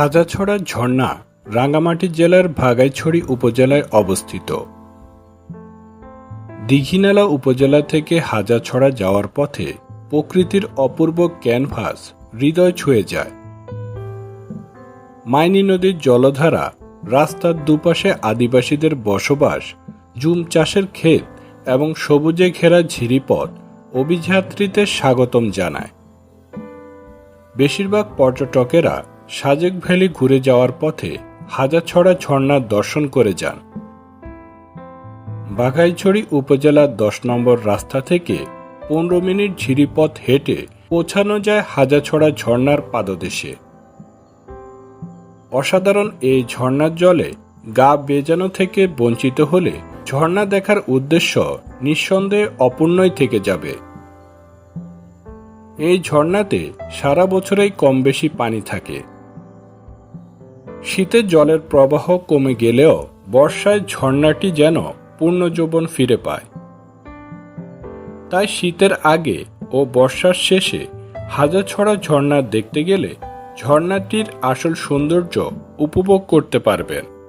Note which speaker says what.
Speaker 1: হাজাছড়া ঝর্ণা রাঙ্গামাটি জেলার ভাগাইছড়ি উপজেলায় অবস্থিত। দীঘিনালা উপজেলা থেকে হাজাছড়া যাওয়ার পথে প্রকৃতির অপূর্ব ক্যানভাস হৃদয় ছুঁয়ে যায়। মাইনী নদীর জলধারা রাস্তার দুপাশে আদিবাসীদের বসবাস, জুম চাষের ক্ষেত এবং সবুজে ঘেরা ঝিরিপথ অভিযাত্রীদের স্বাগতম জানায়। বেশিরভাগ পর্যটকেরা সাজেক ভ্যালি ঘুরে যাওয়ার পথে হাজাছড়া ঝর্ণার দর্শন করে যান। বাঘাইছড়ি উপজেলার দশ নম্বর রাস্তা থেকে পনেরো মিনিট ঝিরিপথ হেঁটে পৌঁছানো যায় হাজাছড়া ঝর্ণার পাদদেশে। অসাধারণ এই ঝর্ণার জলে গা বেজানো থেকে বঞ্চিত হলে ঝর্ণা দেখার উদ্দেশ্য নিঃসন্দেহে অপূর্ণই থেকে যাবে। এই ঝর্ণাতে সারা বছরেই কম বেশি পানি থাকে। শীতের জলের প্রবাহ কমে গেলেও বর্ষায় ঝর্ণাটি যেন পূর্ণ যৌবন ফিরে পায়। তাই শীতের আগে ও বর্ষার শেষে হাজার ছড়া ঝর্ণা দেখতে গেলে ঝর্ণাটির আসল সৌন্দর্য উপভোগ করতে পারবেন।